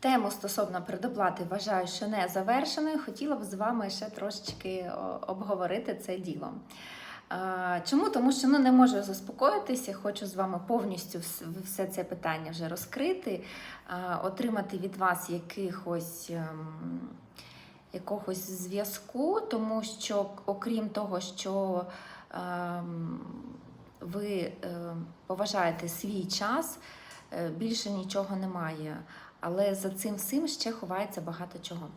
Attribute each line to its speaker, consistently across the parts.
Speaker 1: Тему стосовно предоплати вважаю, що не завершеною. Хотіла б з вами ще трошечки обговорити це діло. Чому? Тому що ну, не можу заспокоїтися, хочу з вами повністю все це питання вже розкрити, отримати від вас якихось. ем, Якогось зв'язку, тому що, окрім того, що ем, ви е, поважаєте свій час, е, більше нічого немає. Але за цим всім ще ховається багато чого.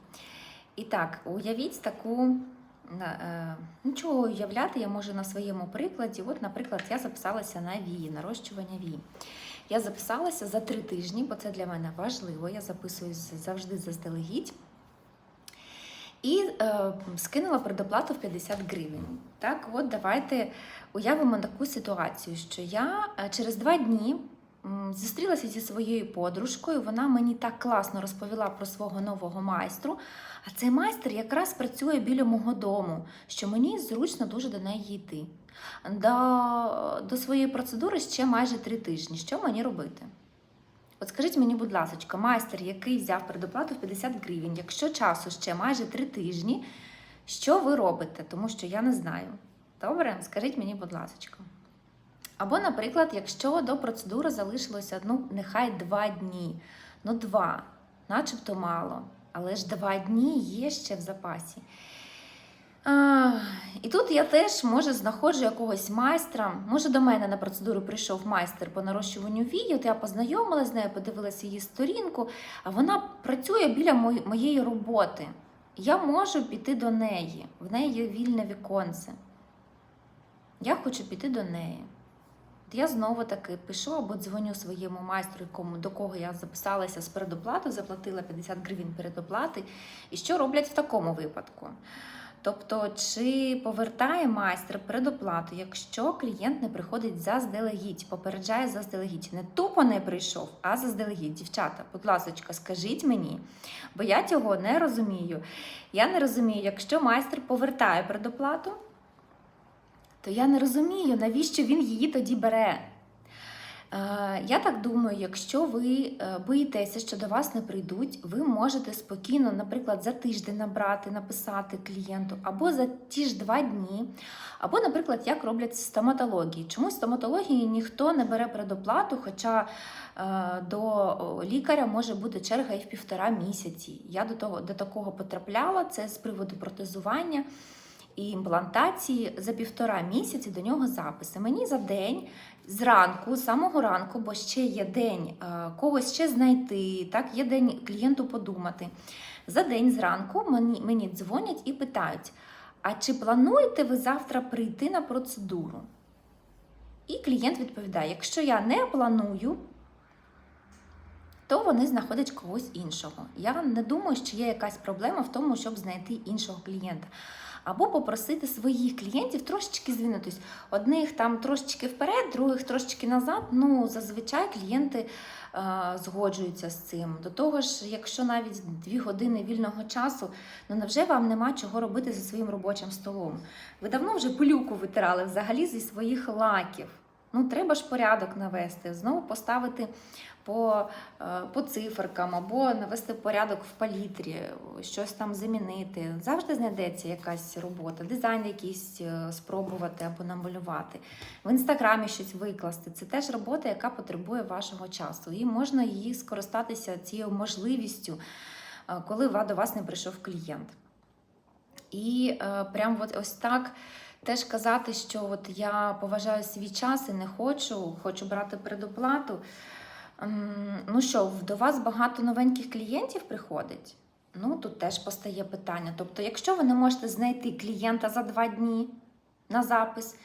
Speaker 1: І так, уявіть таку. е, Ну, уявляти я можу на своєму прикладі. От, наприклад, я записалася на вії, нарощування вії. Я записалася за три тижні, бо це для мене важливо. Я записуюсь завжди заздалегідь. І е, скинула предоплату в 50 гривень. Так, от давайте уявимо таку ситуацію, що я е, через два дні зустрілася зі своєю подружкою. Вона мені так класно розповіла про свого нового майстру. А цей майстер якраз працює біля мого дому, що мені зручно дуже до неї йти. До, до своєї процедури ще майже три тижні. Що мені робити? От скажіть мені, будь ласка, майстер, який взяв предоплату в 50 гривень, якщо часу ще майже три тижні, що ви робите? Тому що я не знаю. Добре, скажіть мені, будь ласка. Або, наприклад, якщо до процедури залишилося ну, нехай два дні, ну два, начебто мало, але ж два дні є ще в запасі. А, і тут я теж може знаходжу якогось майстра. Може, до мене на процедуру прийшов майстер по нарощуванню вій. От я познайомилася з нею, подивилася її сторінку, а вона працює біля моєї роботи. Я можу піти до неї. В неї є вільне віконце. Я хочу піти до неї. От Я знову таки пишу або дзвоню своєму майстру, якому, до кого я записалася з передоплату, заплатила 50 гривень передоплати. І що роблять в такому випадку? Тобто, чи повертає майстер предоплату, якщо клієнт не приходить заздалегідь, попереджає заздалегідь. Не тупо не прийшов, а заздалегідь. Дівчата, будь ласка, скажіть мені, бо я цього не розумію. Я не розумію, якщо майстер повертає предоплату, то я не розумію, навіщо він її тоді бере. Е, Я так думаю, якщо ви е, боїтеся, що до вас не прийдуть, ви можете спокійно, наприклад, за тиждень набрати, написати клієнту, або за ті ж два дні, або, наприклад, як роблять стоматології. Чомусь стоматології ніхто не бере предоплату, хоча е, до лікаря може бути черга і в півтора місяці. Я до того до такого потрапляла. Це з приводу протезування і імплантації за півтора місяці до нього записи. Мені за день. Зранку, самого ранку, бо ще є день е, когось ще знайти, так, є день клієнту подумати. За день зранку мені, мені дзвонять і питають: а чи плануєте ви завтра прийти на процедуру? І клієнт відповідає: якщо я не планую, то вони знаходять когось іншого. Я не думаю, що є якась проблема в тому, щоб знайти іншого клієнта. Або попросити своїх клієнтів трошечки звінутись. Одних там трошечки вперед, других трошечки назад. Ну, зазвичай клієнти е, згоджуються з цим. До того ж, якщо навіть дві години вільного часу, ну невже вам нема чого робити за своїм робочим столом? Ви давно вже пилюку витирали взагалі зі своїх лаків. Ну, треба ж порядок навести, знову поставити по, е, по циферкам або навести порядок в палітрі, щось там замінити. Завжди знайдеться якась робота, дизайн якийсь е, спробувати або намалювати. В інстаграмі щось викласти. Це теж робота, яка потребує вашого часу. І можна її скористатися цією можливістю, е, коли до вас не прийшов клієнт. І прям от ось так. Теж казати, що от я поважаю свій час і не хочу, хочу брати предоплату. Ем, Ну що, до вас багато новеньких клієнтів приходить? Ну, тут теж постає питання. Тобто, якщо ви не можете знайти клієнта за два дні на запис,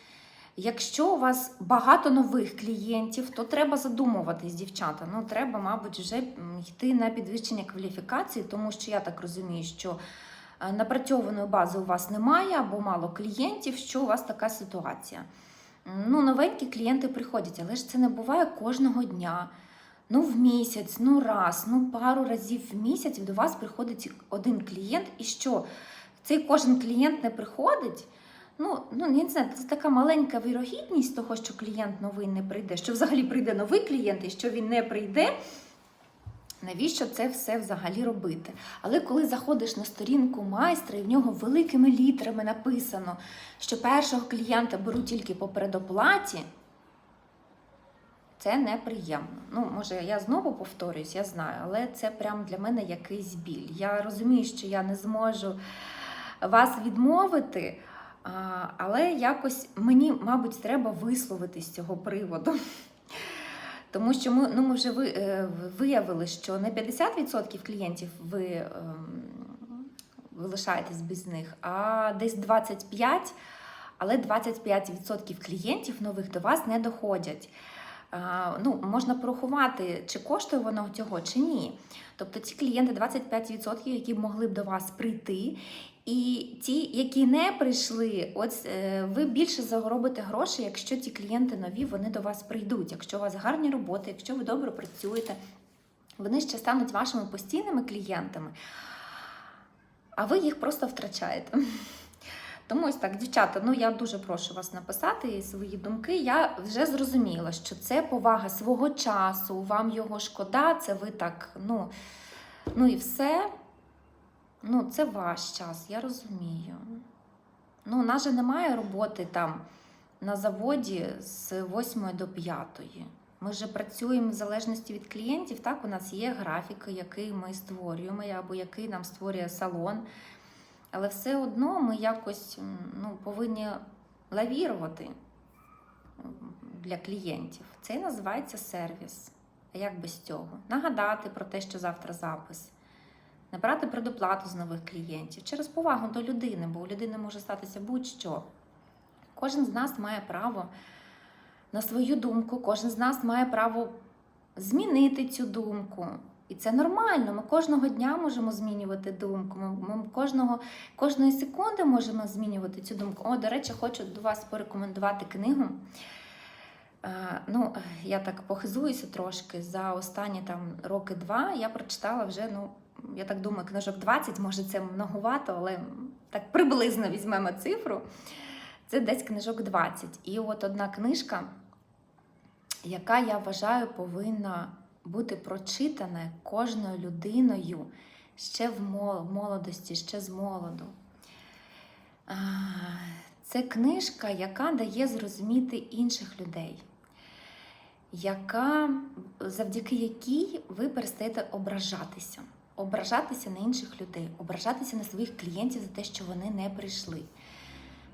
Speaker 1: якщо у вас багато нових клієнтів, то треба задумуватись, дівчата. Ну, треба, мабуть, вже йти на підвищення кваліфікації, тому що я так розумію, що напрацьованої бази у вас немає або мало клієнтів, що у вас така ситуація. Ну, новенькі клієнти приходять, але ж це не буває кожного дня. Ну, в місяць, ну раз, ну пару разів в місяць до вас приходить один клієнт, і що? Цей кожен клієнт не приходить. Ну, ну не знаю, це така маленька вірогідність того, що клієнт новий не прийде, що взагалі прийде новий клієнт і що він не прийде. Навіщо це все взагалі робити? Але коли заходиш на сторінку майстра, і в нього великими літерами написано, що першого клієнта беру тільки по предоплаті, це неприємно. Ну, може, я знову повторююсь, я знаю, але це прям для мене якийсь біль. Я розумію, що я не зможу вас відмовити, але якось мені, мабуть, треба висловити з цього приводу. Тому що ми, ну, ми вже е, виявили, що не 50% клієнтів ви, ем, ви лишаєтесь без них, а десь 25%, але 25% клієнтів нових до вас не доходять. Ну, можна порахувати, чи коштує воно цього, чи ні. Тобто ці клієнти 25%, які могли б до вас прийти, і ті, які не прийшли, от е, ви більше заробите грошей, якщо ті клієнти нові вони до вас прийдуть. Якщо у вас гарні роботи, якщо ви добре працюєте, вони ще стануть вашими постійними клієнтами, а ви їх просто втрачаєте. Тому ось так, дівчата, ну я дуже прошу вас написати свої думки. Я вже зрозуміла, що це повага свого часу, вам його шкода, це ви так, ну, ну і все. Ну, це ваш час, я розумію. Ну, у нас же немає роботи там на заводі з 8 до 5. Ми же працюємо в залежності від клієнтів. Так, у нас є графіки, який ми створюємо, або який нам створює салон. Але все одно ми якось ну, повинні лавірувати для клієнтів. Це і називається сервіс. А як без цього? Нагадати про те, що завтра запис, не брати предоплату з нових клієнтів через повагу до людини, бо у людини може статися будь-що. Кожен з нас має право на свою думку, кожен з нас має право змінити цю думку. І це нормально. Ми кожного дня можемо змінювати думку. Ми, кожного, кожної секунди можемо змінювати цю думку. О, до речі, хочу до вас порекомендувати книгу. Е, ну, я так похизуюся трошки. За останні там роки два я прочитала вже, ну, я так думаю, книжок 20, може це многовато, але так приблизно візьмемо цифру. Це десь книжок 20. І от одна книжка, яка я вважаю повинна бути прочитана кожною людиною ще в молодості, ще з молоду. Це книжка, яка дає зрозуміти інших людей, яка, завдяки якій ви перестаєте ображатися, ображатися на інших людей, ображатися на своїх клієнтів за те, що вони не прийшли.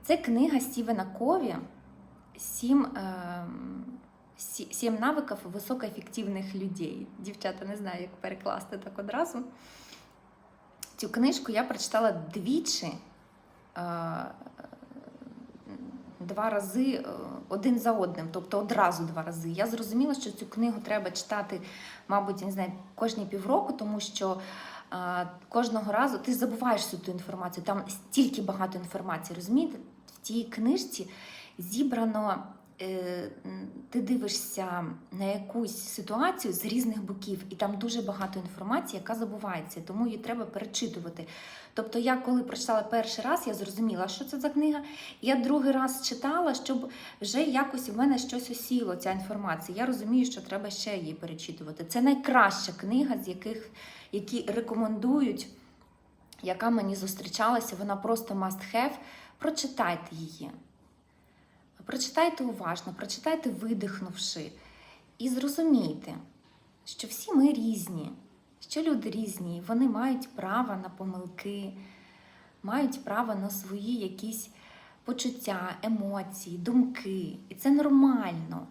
Speaker 1: Це книга Стівена Кові «Сім, е, сім навиків високоефективних людей. Дівчата, не знаю, як перекласти так одразу. Цю книжку я прочитала двічі, е, два рази е, один за одним, тобто одразу два рази. Я зрозуміла, що цю книгу треба читати, мабуть, не знаю, кожні півроку, тому що е, кожного разу ти забуваєш всю ту інформацію. Там стільки багато інформації, розумієте? В тій книжці зібрано. Е, Ти дивишся на якусь ситуацію з різних боків, і там дуже багато інформації, яка забувається, тому її треба перечитувати. Тобто, я коли прочитала перший раз, я зрозуміла, що це за книга. Я другий раз читала, щоб вже якось в мене щось осіло, ця інформація. Я розумію, що треба ще її перечитувати. Це найкраща книга, з яких які рекомендують, яка мені зустрічалася. Вона просто must have. Прочитайте її. Прочитайте уважно, прочитайте видихнувши, і зрозумійте, що всі ми різні, що люди різні, вони мають право на помилки, мають право на свої якісь почуття, емоції, думки. І це нормально.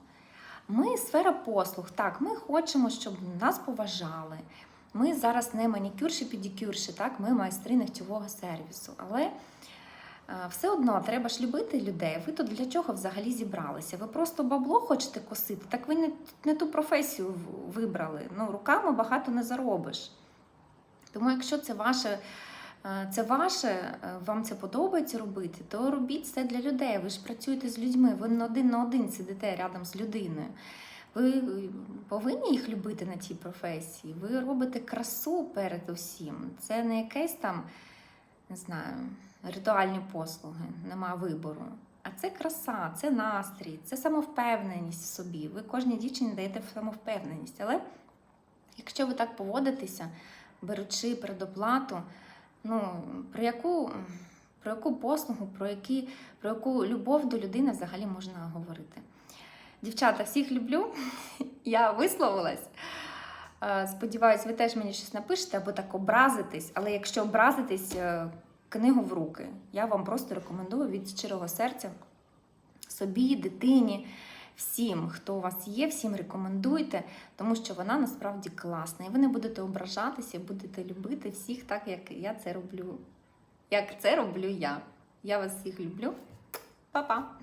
Speaker 1: Ми сфера послуг. Так, ми хочемо, щоб нас поважали. Ми зараз не манікюрші, педикюрші, так, ми майстри ногтєвого сервісу. Але все одно треба ж любити людей. Ви тут для чого взагалі зібралися? Ви просто бабло хочете косити? Так ви не, не ту професію вибрали. Ну, руками багато не заробиш. Тому, якщо це ваше, е, це ваше, е, вам це подобається робити, то робіть це для людей. Ви ж працюєте з людьми, ви не один на один сидите рядом з людиною. Ви е, повинні їх любити на цій професії. Ви робите красу перед усім. Це не якесь там, не знаю, ритуальні послуги, нема вибору. А це краса, це настрій, це самовпевненість в собі. Ви кожній дівчині даєте самовпевненість. Але Якщо ви так поводитеся, беручи предоплату, ну, про яку, про яку послугу, про, які, про яку любов до людини взагалі можна говорити? Дівчата, всіх люблю. Я висловилась. Е, Сподіваюсь, ви теж мені щось напишете або так образитесь, але якщо образитесь, е, книгу в руки. Я вам просто рекомендую від щирого серця собі, дитині, всім, хто у вас є, всім рекомендуйте, тому що вона насправді класна. І ви не будете ображатися, будете любити всіх так, як я це роблю. Як це роблю я. Я вас всіх люблю. Па-па!